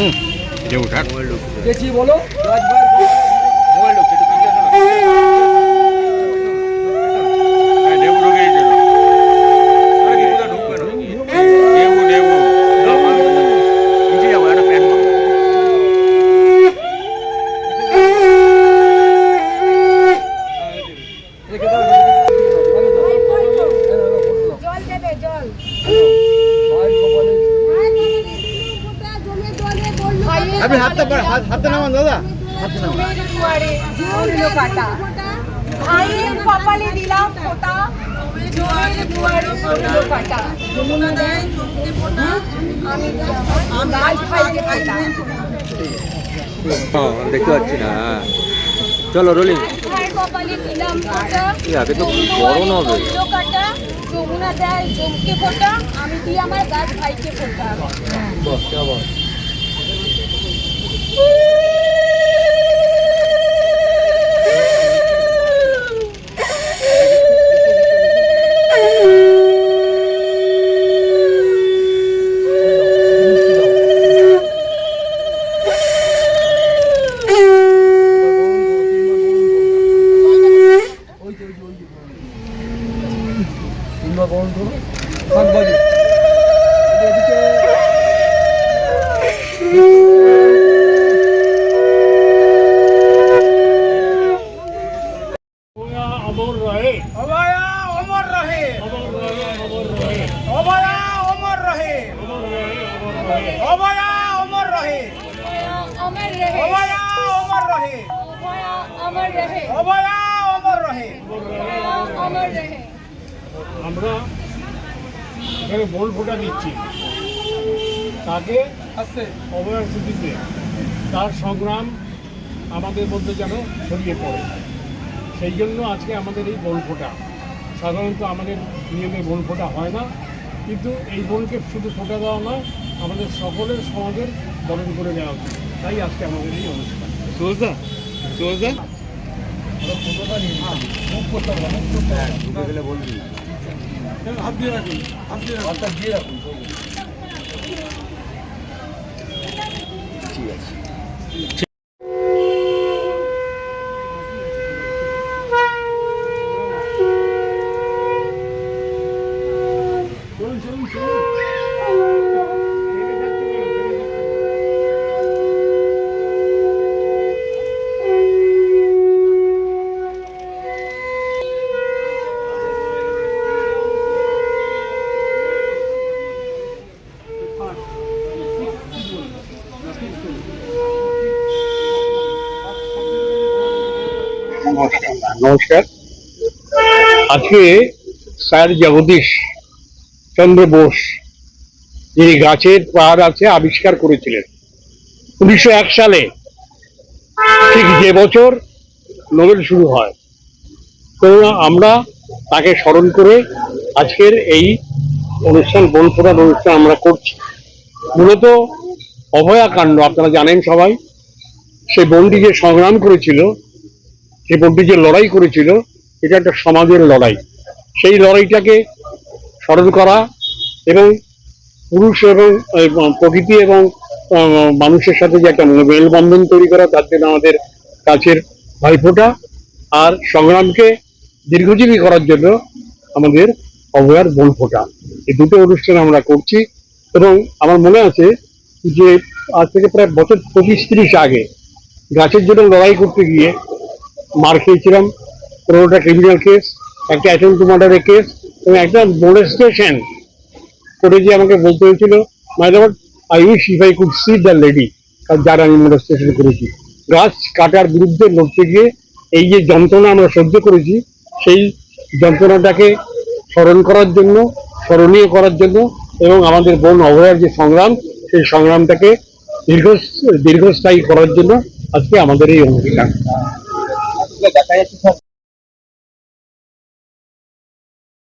হুম। দেবু লোক গেছি বলো। আপনি হাতটা হাত হাতে নামান দাদা। হাতে নামান। কাটা ভাইয়ের কপালে দিলাম ফোঁটা জোরের দুয়ারে পড়ল কাটা যমুনা দেয় চোখে ফোঁটা আমি গাছ ভাইকে ফোঁটা দেখতে পাচ্ছি না চলো রোলিং ভাইয়ের কপালে দিলাম ফোঁটা এই আগে তো বড় না হবে। কাটা যমুনা দেয় চোখকে ফোঁটা আমি দিই আমার গাছ ভাইকে ফোঁটা ওই যে ওই যে ওই যে তিনবার বরণ করো শাক বাজে এদিকে অমর রহে অভয়া অমর রহে অভয়া অমর রহে অমর অমর রহে অভয়া অমর রহে অমর অভয়া অমর রহে অভয়া অমর রহে আমরা এখানে বোল ফোটা দিচ্ছি তাকে অভয়ার স্মৃতিতে তার সংগ্রাম আমাদের মধ্যে যেন ছড়িয়ে পড়ে সেই জন্য আজকে আমাদের এই বল ফোটা। সাধারণত আমাদের নিয়মে বল ফোটা হয় না কিন্তু এই বলকে শুধু ফোটা দেওয়া নয় আমাদের সকলের সমাজের বরণ করে নেওয়া উচিত। তাই আজকে আমাদের এই অনুষ্ঠান। হবে ঢুকে গেলে বলবি। হাত দিয়ে রাখুন হাত দিয়ে রাখুন দিয়ে রাখুন। নমস্কার। আজকে স্যার জগদীশ চন্দ্র বোস, যিনি গাছের পাহাড় আছে, আবিষ্কার করেছিলেন। উনিশশো এক সালে, ঠিক যে বছর নোবেল শুরু হয়। তো আমরা তাকে স্মরণ করে আজকের এই অনুষ্ঠান বন ফোটার অনুষ্ঠান আমরা করছি। মূলত অভয়াকাণ্ড, আপনারা জানেন সবাই সে বনটি যে সংগ্রাম করেছিল বন্টি যে লড়াই করেছিল, এটা একটা সমাজের লড়াই। সেই লড়াইটাকে স্মরণ করা এবং পুরুষ এবং প্রকৃতি এবং মানুষের সাথে যে একটা মেলবন্ধন তৈরি করা, তার জন্য আমাদের কাছের ভাইফোঁটা আর সংগ্রামকে দীর্ঘজীবী করার জন্য আমাদের অভয়ার বন ফোঁটা এই দুটো অনুষ্ঠান আমরা করছি এবং আমার মনে আছে যে আজ থেকে প্রায় বছর পঁচিশ তিরিশ আগে গাছের জন্য লড়াই করতে গিয়ে মার খেয়েছিলাম পনেরোটা ক্রিমিনাল কেস একটা অ্যাটেম্প মার্ডারের কেস এবং একটা মোলেস্টেশন করে যে আমাকে বলতে হয়েছিল my lord I wish if I could see the lady যার আমি মোলেস্টেশন করেছি। গাছ কাটার বিরুদ্ধে লড়তে গিয়ে এই যে যন্ত্রণা আমরা সহ্য করেছি, সেই যন্ত্রণাটাকে স্মরণ করার জন্য, স্মরণীয় করার জন্য এবং আমাদের বন অভয়ার যে সংগ্রাম, সেই সংগ্রামটাকে দীর্ঘ দীর্ঘস্থায়ী করার জন্য আজকে আমাদের এই অনুষ্ঠান। দেখা যাচ্ছে